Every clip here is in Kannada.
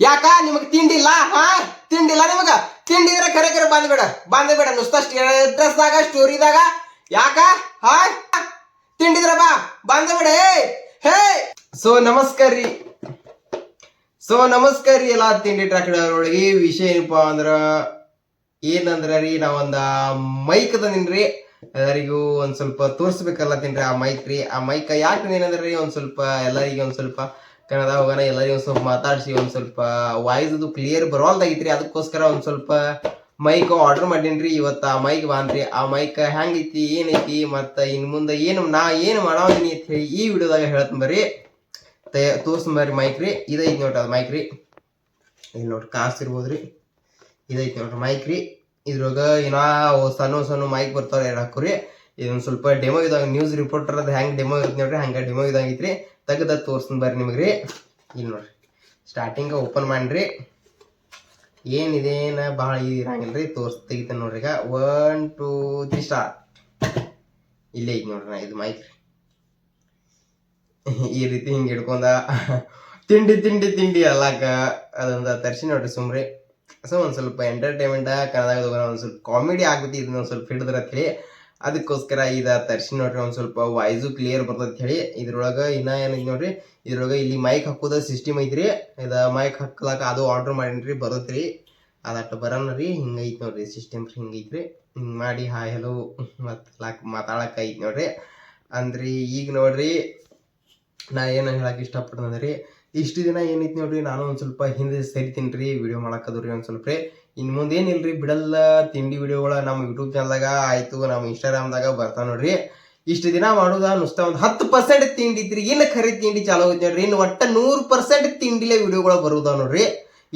ಯಾಕ? ನಿಮಗ್ ತಿಂಡಿಲ್ಲ ಹಾ? ತಿಂಡಿಲ್ಲ ನಿಮಗ? ತಿಂಡಿದ್ರೆ ಕರೆ ಕರೆ ಬಂದ್ಬೇಡ ಬಂದ್ಬೇಡ ನುಸ್ತಾಗ ಸ್ಟೋರಿದಾಗ ಯಾಕ? ಹಾ? ತಿಂಡಿದ್ರ ಬಾ. ಬಂದ್ಬೇಡ ಹೇ! ಸೊ, ನಮಸ್ಕಾರ ರೀ. ಸೊ, ನಮಸ್ಕಾರ ರೀ ಎಲ್ಲ ತಿಂಡಿ ಟ್ರಾಕ್ ವಿಷಯ ಏನಪ್ಪಾ ಅಂದ್ರ, ಏನಂದ್ರ ರೀ, ನಾವೊಂದ ಮೈಕ್ ತಂದಿನ್ರಿ ಎಲ್ಲರಿಗೂ ಒಂದ್ ಸ್ವಲ್ಪ ತೋರಿಸ್ಬೇಕಲ್ಲ ತಿನ್ರಿ ಆ ಮೈಕ್ ರೀ. ಆ ಮೈಕ್ ಯಾಕೆ ಏನಂದ್ರಿ ಒಂದ್ ಸ್ವಲ್ಪ ಎಲ್ಲರಿಗೂ ಒಂದ್ ಸ್ವಲ್ಪ ಕನ್ನಡ ಹೋಗೋಣ, ಎಲ್ಲರಿಗೂ ಸ್ವಲ್ಪ ಮಾತಾಡ್ಸಿ, ಒಂದು ಸ್ವಲ್ಪ ವಾಯ್ಸ್ ಅದು ಕ್ಲಿಯರ್ ಬರೋಲ್ದಾಗಿತ್ರಿ ಅದಕ್ಕೋಸ್ಕರ ಒಂದು ಸ್ವಲ್ಪ ಮೈಕ್ ಆರ್ಡರ್ ಮಾಡೀನ್ರಿ. ಇವತ್ತ ಆ ಮೈಕ್ ಬಾನ್ರಿ ಆ ಮೈಕ್ ಹೆಂಗೈತಿ, ಏನೈತಿ, ಮತ್ತು ಇನ್ನು ಮುಂದೆ ಏನು, ನಾ ಏನು ಮಾಡೋದೀನಿ ಅಂತ ಹೇಳಿ ಈ ವಿಡಿಯೋದಾಗ ಹೇಳ್ತೀನಿ ಬರ್ರಿ. ತಯ ಬರ್ರಿ ಮೈಕ್ ರೀ. ಇದೈತಿ ನೋಡ್ರಿ ಅದು ಮೈಕ್ ರೀ. ಇಲ್ಲಿ ನೋಡ್ರಿ ಕಾಸ್ತಿರ್ಬೋದ್ರಿ ಇದೈತಿ ನೋಡ್ರಿ ಮೈಕ್ ರೀ. ಇದ್ರೊಳಗೆ ಏನೋ ಸಣ್ಣ ಸಣ್ಣ ಮೈಕ್ ಬರ್ತಾವ್ರಿ ಎರಡು ಹಾಕೋರಿ ಇದೊಂದು ಸ್ವಲ್ಪ ಡೆಮೋ ಇದಾಗ ನ್ಯೂಸ್ ರಿಪೋರ್ಟರ್ ಅದು ಹೆಂಗೆ ಡೆಮೋ ಇರುತ್ತೆ ನೋಡ್ರಿ. ಹಂಗೆ ಡೆಮೋ ಇದಾಗೈತ್ರಿ ತೆಗ್ದ ತೋರ್ಸ್ತೀನಿ ಬರ್ರಿ ನಿಮಗೆ ರೀ ಇಲ್ಲಿ ನೋಡ್ರಿ. ಸ್ಟಾರ್ಟಿಂಗ್ ಓಪನ್ ಮಾಡ್ರಿ. ಏನಿದೇನ ಭಾಳ ಇರಂಗಿಲ್ಲ ರೀ ತೋರ್ಸ್, ತೆಗಿತೇನೆ ನೋಡ್ರಿ ಈಗ. ಒನ್ ಟೂ ತ್ರೀ ಸ್ಟಾರ್ ಇಲ್ಲೇ ಐತಿ ನೋಡ್ರಿ ನಾ ಇದು ಮೈಕ್ ಈ ರೀತಿ ಹಿಂಗೆ ಹಿಡ್ಕೊಂಡ. ತಿಂಡಿ ತಿಂಡಿ ತಿಂಡಿ ಅಲ್ಲಾಕ ಅದೊಂದು ತರ್ಸಿ ನೋಡ್ರಿ ಸುಮ್ರಿ. ಸೊ ಒಂದು ಸ್ವಲ್ಪ ಎಂಟರ್ಟೈನ್ಮೆಂಟ್ ಹೋಗೋಣ ಒಂದು ಸ್ವಲ್ಪ ಕಾಮಿಡಿ ಆಗುತ್ತೆ ಇದನ್ನ ಒಂದು ಸ್ವಲ್ಪ ಹಿಡಿದ್ರ ಅದಕ್ಕೋಸ್ಕರ ಇದು ತರ್ಸಿ ನೋಡ್ರಿ ಒಂದು ಸ್ವಲ್ಪ ವಾಯ್ಸು ಕ್ಲಿಯರ್ ಬರ್ತೈತೆ ಹೇಳಿ. ಇದ್ರೊಳಗೆ ಇನ್ನ ಏನೈತಿ ನೋಡ್ರಿ, ಇದ್ರೊಳಗೆ ಇಲ್ಲಿ ಮೈಕ್ ಹಾಕೋದ ಸಿಸ್ಟಮ್ ಐತ್ರಿ. ಇದ ಮೈಕ್ ಹಾಕ್ಲಾಕ ಅದು ಆರ್ಡರ್ ಮಾಡೀನಿ ಬರತ್ರಿ. ಅದಟ್ಟು ಬರೋಣ ರೀ ನೋಡ್ರಿ ಸಿಸ್ಟಮ್ ಹಿಂಗೈತ್ರಿ ಹಿಂಗೆ ಮಾಡಿ ಹಾಯ್ ಹೆಲೋ ಮತ್ತು ಲಾಕ್ ಮಾತಾಡಕ ಐತಿ ನೋಡ್ರಿ. ಅಂದ್ರಿ ಈಗ ನೋಡ್ರಿ, ನಾ ಏನು ಹೇಳಕ್ ಇಷ್ಟಪಡ್ತಂದ್ರಿ ಇಷ್ಟು ದಿನ ಏನೈತಿ ನೋಡ್ರಿ, ನಾನು ಒಂದು ಸ್ವಲ್ಪ ಹಿಂದೆ ಸೇರಿತೀನಿ ರೀ ವಿಡಿಯೋ ಮಾಡಾಕದ್ರಿ ಒಂದು ಸ್ವಲ್ಪ. ರೀ ಇನ್ನು ಮುಂದೆ ಏನಿಲ್ರಿ, ಬಿಡಲ್ಲ ತಿಂಡಿ ವಿಡಿಯೋಗಳ ನಮ್ಮ ಯೂಟ್ಯೂಬ್ ಚಾನಲ್ದಾಗ ಆಯ್ತು, ನಮ್ಮ ಇನ್ಸ್ಟಾಗ್ರಾಮ್ದಾಗ ಬರ್ತಾವ ನೋಡ್ರಿ. ಇಷ್ಟು ದಿನ ಮಾಡೋದ, ನುಸ್ತಾ ಒಂದು ಹತ್ತು ಪರ್ಸೆಂಟ್ ತಿಂಡಿ ಐತ್ರಿ ಇನ್ನು ಖರೀದಿ ತಿಂಡಿ ಚಾಲು ಆಗುತ್ತೆ ನೋಡ್ರಿ. ಇನ್ನು ಒಟ್ಟ ನೂರು ಪರ್ಸೆಂಟ್ ತಿಂಡಿಲೇ ವಿಡಿಯೋಗಳು ಬರುದಾವ ನೋಡ್ರಿ.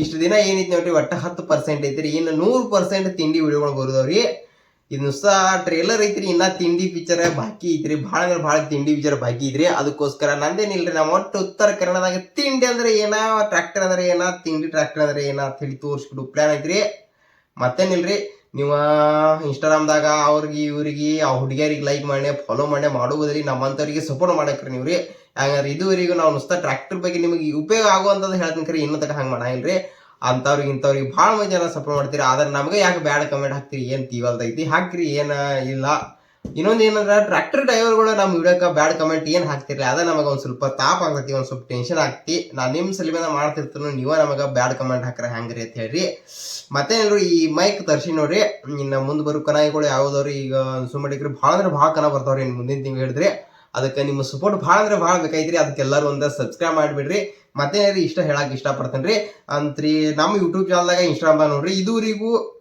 ಇಷ್ಟು ದಿನ ಏನೈತಿ ನೋಡ್ರಿ, ಒಟ್ಟ ಹತ್ತು ಪರ್ಸೆಂಟ್ ಐತ್ರಿ. ಇನ್ನು ನೂರು ಪರ್ಸೆಂಟ್ ತಿಂಡಿ ವಿಡಿಯೋಗಳು ಬರುದಾವ್ರಿ. ಇದು ನುಸ್ತ ಟ್ರೇಲರ್ ಐತ್ರಿ, ಇನ್ನ ತಿಂಡಿ ಪಿಕ್ಚರ್ ಬಾಕಿ ಐತ್ರಿ. ಭಾಳ ಅಂದ್ರೆ ಭಾಳ ತಿಂಡಿ ಪಿಕ್ಚರ್ ಬಾಕಿ ಐತ್ರಿ. ಅದಕ್ಕೋಸ್ಕರ ನಂದೇನಿಲ್ರಿ ನಮ್ಮ ಒಟ್ಟು ಉತ್ತರ ಕನ್ನಡದಾಗ ತಿಂಡಿ ಅಂದ್ರೆ ಏನ ಟ್ರ್ಯಾಕ್ಟರ್ ಅಂದ್ರೆ ಏನ, ತಿಂಡಿ ಟ್ರ್ಯಾಕ್ಟರ್ ಅಂದ್ರೆ ಏನ ಅಂತ ಹೇಳಿ ತೋರಿಸ್ಬಿಟ್ಟು ಪ್ಲಾನ್ ಐತ್ರಿ. ಮತ್ತೇನಿಲ್ರಿ, ನೀವು ಇನ್ಸ್ಟಾಗ್ರಾಮ್ದಾಗ ಅವ್ರಿಗೆ ಇವ್ರಿಗೆ, ಆ ಹುಡುಗಿಯರಿಗೆ ಲೈಕ್ ಮಾಡಿ ಫಾಲೋ ಮಾಡಿ ಮಾಡುವುದ್ರಿ. ನಮ್ಮಂಥವ್ರಿಗೆ ಸಪೋರ್ಟ್ ಮಾಡಕ್ರಿ ನೀವು ರೀ ಹಂಗಾರೆ ಇದುವರೆಗೂ ನಾವು ನುಸ್ತಾ ಟ್ರ್ಯಾಕ್ಟರ್ ಬಗ್ಗೆ ನಿಮಗೆ ಉಪಯೋಗ ಆಗುವಂಥದ್ದು ಹೇಳ್ತೀನಿ ಕರಿ, ಇನ್ನೂ ಹಂಗೆ ಮಾಡಂಗಿಲ್ರಿ. ಅಂಥವ್ರಿಗೆ ಇಂಥವ್ರಿಗೆ ಭಾಳ ಮಂದಿ ಜನ ಸಪೋರ್ಟ್ ಮಾಡ್ತೀರಿ. ಆದ್ರೆ ನಮಗೆ ಯಾಕೆ ಬ್ಯಾಡ್ ಕಮೆಂಟ್ ಹಾಕ್ತೀರಿ? ಏನು ತೀವಲ್ದೈತಿ ಹಾಕ್ರಿ, ಏನು ಇಲ್ಲ. ಇನ್ನೊಂದು ಏನಂದ್ರೆ ಟ್ರ್ಯಾಕ್ಟರ್ ಡ್ರೈವರ್ಗಳು ನಮ್ಮ ವಿಡಿಯೋಕ್ಕೆ ಬ್ಯಾಡ್ ಕಮೆಂಟ್ ಏನು ಹಾಕ್ತಿರಲಿ? ಅದ ನಮಗೆ ಒಂದು ಸ್ವಲ್ಪ ತಾಪ ಆಗ್ತೈತಿ ಒಂದು ಸ್ವಲ್ಪ ಟೆನ್ಷನ್ ಆಗ್ತಿ. ನಾನು ನಿಮ್ಮ ಸಲಿಮೇದ ಮಾಡ್ತಿರ್ತೀನಿ, ನೀವೇ ನಮಗೆ ಬ್ಯಾಡ್ ಕಮೆಂಟ್ ಹಾಕ್ರೆ ಹ್ಯಾಂಗ್ರಿ ಅಂತ ಹೇಳ್ರಿ. ಮತ್ತೇನಿಲ್ರಿ, ಈ ಮೈಕ್ ತರ್ಸಿ ನೋಡ್ರಿ. ಇನ್ನು ಮುಂದೆ ಬರೋ ಕನಾಯಿಗಳು ಯಾವ್ದವ್ರಿ? ಈಗ ಸುಮ್ಮಡಿಕ್ರಿ ಭಾಳ ಅಂದ್ರೆ ಭಾಳ ಕನ ಬರ್ತಾವ್ರಿ ಇನ್ನು ಮುಂದಿನ ತಿಂಗಳು ಹೇಳಿದ್ರೆ. ಅದಕ್ಕೆ ನಿಮ್ಮ ಸಪೋರ್ಟ್ ಭಾಳ ಅಂದ್ರೆ ಭಾಳ ಬೇಕಾಯ್ತ್ರಿ. ಅದಕ್ಕೆಲ್ಲರೂ ಒಂದು ಸಬ್ಸ್ಕ್ರೈಬ್ ಮಾಡಿಬಿಡ್ರಿ. ಮತ್ತೆ ಇಷ್ಟ ಹೇಳಕ್ ಇಷ್ಟಪಡ್ತೇನೆ ರೀ. ಅಂತ್ರಿ, ನಮ್ಮ ಯೂಟ್ಯೂಬ್ ಚಾನಲ್ದಾಗ ಇನ್ಸ್ಟಾಗ್ರಾಮ್ ನೋಡ್ರಿ. ಇದುವರೆಗೂ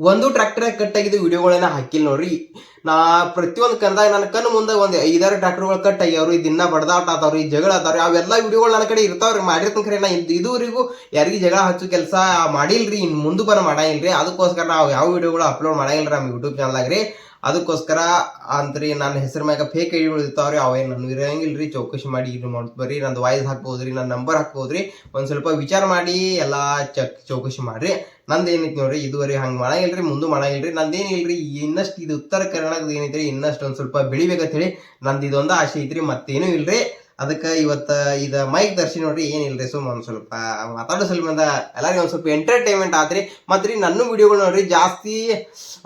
ಒಂದು ಟ್ರ್ಯಾಕ್ಟರ್ ಕಟ್ ಆಗಿದ್ದು ವಿಡಿಯೋಗಳನ್ನ ಹಾಕಿಲ್ಲ ನೋಡ್ರಿ. ನಾ ಪ್ರತಿಯೊಂದು ಕಂದಾಗ ನನ್ನ ಕಣ್ಣು ಮುಂದೆ ಒಂದು ಐದಾರು ಟ್ರ್ಯಾಕ್ಟರ್ಗಳು ಕಟ್ ಆಗ್ಯಾವ್ರಿ. ಇದನ್ನ ಬಡದಾಟ ಆತಾವ್ರಿ, ಜಗಳ ಆತಾವ್ರಿ. ಅವೆಲ್ಲ ವಿಡಿಯೋಗಳು ನನ್ನ ಕಡೆ ಇರ್ತಾವ್ರಿ. ಮಾಡಿರ್ತೀನಿ ಖರೆ ನಾ. ಇದ್- ಇದುವರೆಗೂ ಯಾರಿಗೆ ಜಗಳ ಹಚ್ಚು ಕೆಲಸ ಮಾಡಿಲ್ರಿ. ಇನ್ನು ಮುಂದೆ ಬರ ಮಾಡಂಗಿಲ್ರಿ. ಅದಕ್ಕೋಸ್ಕರ ನಾವು ಯಾವ ವಿಡಿಯೋಗಳು ಅಪ್ಲೋಡ್ ಮಾಡಂಗಿಲ್ರಿ ನಮ್ಮ ಯೂಟ್ಯೂಬ್ ಚಾನಲ್ದಾಗ ರೀ ಅದಕ್ಕೋಸ್ಕರ ಅಂತ್ರಿ ನನ್ನ ಹೆಸರು ಮ್ಯಾಗ ಫೇಕ್ ಐಡಿ ಉಳಿದಿರ್ತಾವ್ರಿ ಅವೇನು ಇರೋಂಗಿಲ್ಲ ರೀ ಚೌಕಶಿ ಮಾಡಿ ಇದು ಮಾಡ್ತ ಬರ್ರಿ, ನಂದು ವಾಯ್ಸ್ ಹಾಕ್ಬೋದ್ರಿ ನನ್ನ ನಂಬರ್ ಹಾಕ್ಬೋದ್ರಿ, ಒಂದು ಸ್ವಲ್ಪ ವಿಚಾರ ಮಾಡಿ, ಎಲ್ಲ ಚಕ್ ಚೌಕಶಿ ಮಾಡಿರಿ. ನಂದು ಏನೈತಿ ನೋಡ್ರಿ, ಇದುವರೆ ಹಂಗೆ ಮಾಡಂಗಿಲ್ರಿ, ಮುಂದೆ ಮಾಡಂಗಿಲ್ರಿ ನಂದೇನಿಲ್ರಿ ಇನ್ನಷ್ಟು ಇದು ಉತ್ತರ ಕರ್ನಾಟಕದ ಏನೈತ್ರಿ, ಇನ್ನಷ್ಟು ಒಂದು ಸ್ವಲ್ಪ ಬೆಳಿಬೇಕಂತ ಹೇಳಿ ನಂದು ಇದೊಂದು ಆಸೆ ಐತ್ರಿ, ಮತ್ತೇನೂ ಇಲ್ರಿ. ಅದಕ್ಕೆ ಇವತ್ತು ಇದು ಮೈಕ್ ದರ್ಶಿ ನೋಡ್ರಿ, ಏನಿಲ್ರಿ ಸುಮ್ ಒಂದು ಸ್ವಲ್ಪ ಮಾತಾಡೋ ಸಲುವಿಂದ ಎಲ್ಲರಿಗೂ ಒಂದು ಸ್ವಲ್ಪ ಎಂಟರ್ಟೈನ್ಮೆಂಟ್ ಆತ್ರಿ. ಮತ್ತು ರೀ ನನ್ನ ವಿಡಿಯೋಗಳು ನೋಡ್ರಿ ಜಾಸ್ತಿ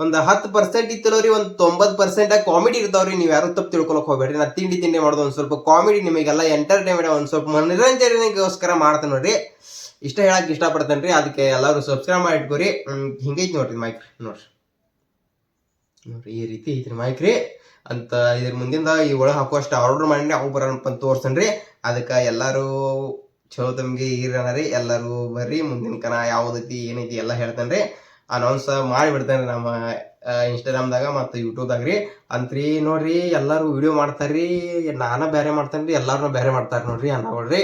ಒಂದು ಹತ್ತು ಪರ್ಸೆಂಟ್ ಇತ್ತಲ್ಲ ರೀ, ಒಂದು ತೊಂಬತ್ತು ಪರ್ಸೆಂಟ್ ಕಾಮಿಡಿ ಇರ್ತಾವ್ರಿ. ನೀವು ಯಾರು ತಪ್ಪು ತಿಳ್ಕೊಳಕ್ ಹೋಗ್ಬೇಡ್ರಿ. ನಾ ತಿಂಡಿ ತಿಂಡಿ ಮಾಡೋದು ಒಂದು ಸ್ವಲ್ಪ ಕಾಮಿಡಿ ನಿಮಗೆಲ್ಲ ಎಂಟರ್ಟೈನ್ಮೆಂಟ್ ಒಂದು ಸ್ವಲ್ಪ ಮನರಂಜನೆಗೋಸ್ಕರ ಮಾಡ್ತೇನೆ ನೋಡ್ರಿ. ಇಷ್ಟ ಹೇಳಕ್ಕೆ ಇಷ್ಟಪಡ್ತೇನೆ ರೀ ಅದಕ್ಕೆ ಎಲ್ಲರೂ ಸಬ್ಸ್ಕ್ರೈಬ್ ಮಾಡಿ ಇಟ್ಕೋರಿ ಹಿಂಗೈತಿ ನೋಡ್ರಿ ಮೈಕ್ ನೋಡ್ರಿ. ನೋಡ್ರಿ, ಈ ರೀತಿ ಐತ್ರಿ ಮೈಕ್ ರೀ. ಅಂತ ಇದ್ರ ಮುಂದಿಂದ ಈ ಒಳಗೆ ಹಾಕುವಷ್ಟು ಆರ್ಡರ್ ಮಾಡಿ ಅವು ಬರೋಣಪ್ಪ ಅಂತ ತೋರ್ಸನ್ರಿ. ಅದಕ್ಕೆ ಎಲ್ಲರೂ ಚಲೋ ತಮಗೆ ರೀ, ಎಲ್ಲರೂ ಬರ್ರಿ, ಮುಂದಿನ ಕನ ಯಾವ್ದೈತಿ ಏನೈತಿ ಎಲ್ಲ ಹೇಳ್ತೇನೆ ರೀ ಅನೌನ್ಸ್ ಮಾಡಿಬಿಡ್ತೇನೆ ನಮ್ಮ ಇನ್ಸ್ಟಾಗ್ರಾಮ್ದಾಗ ಮತ್ತು ಯೂಟ್ಯೂಬ್ದಾಗ ರೀ. ಅಂತ್ರಿ ನೋಡ್ರಿ, ಎಲ್ಲರೂ ವಿಡಿಯೋ ಮಾಡ್ತಾರ್ರಿ, ನಾನು ಬೇರೆ ಮಾಡ್ತೇನೆ ರೀ ಎಲ್ಲರೂ ಬೇರೆ ಮಾಡ್ತಾರೆ ನೋಡ್ರಿ ಅನ್ನೋಳ್ರಿ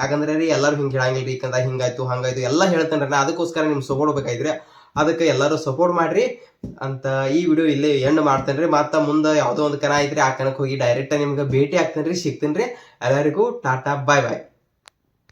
ಯಾಕಂದ್ರೆ ರೀ ಎಲ್ಲರೂ ಹಿಂಗೆ ಹೇಳಂಗಿಲ್ಲ ರೀ ಯಾಕಂದ್ರೆ ಹಿಂಗಾಯ್ತು, ಹಂಗಾಯ್ತು ಎಲ್ಲ ಹೇಳ್ತೇನೆ ರೀ ನಾ ಅದಕ್ಕೋಸ್ಕರ ಸಪೋರ್ಟ್ ಬೇಕಾಯ್ತ್ರಿ. ಅದಕ್ಕೆ ಎಲ್ಲರೂ ಸಪೋರ್ಟ್ ಮಾಡ್ರಿ. ಅಂತ ಈ ವಿಡಿಯೋ ಇಲ್ಲೇ ಎಂಡ್ ಮಾಡ್ತೇನೆ ರೀ ಮತ್ತೆ ಮುಂದೆ ಯಾವುದೋ ಒಂದು ಕನ ಐತ್ರಿ, ಆ ಕನಕ್ಕೆ ಹೋಗಿ ಡೈರೆಕ್ಟ್ ನಿಮ್ಗೆ ಭೇಟಿ ಆಗ್ತೇನೆ ರೀ ಸಿಗ್ತೀನಿ ರೀ ಎಲ್ಲರಿಗೂ ಟಾಟಾ ಬಾಯ್ ಬಾಯ್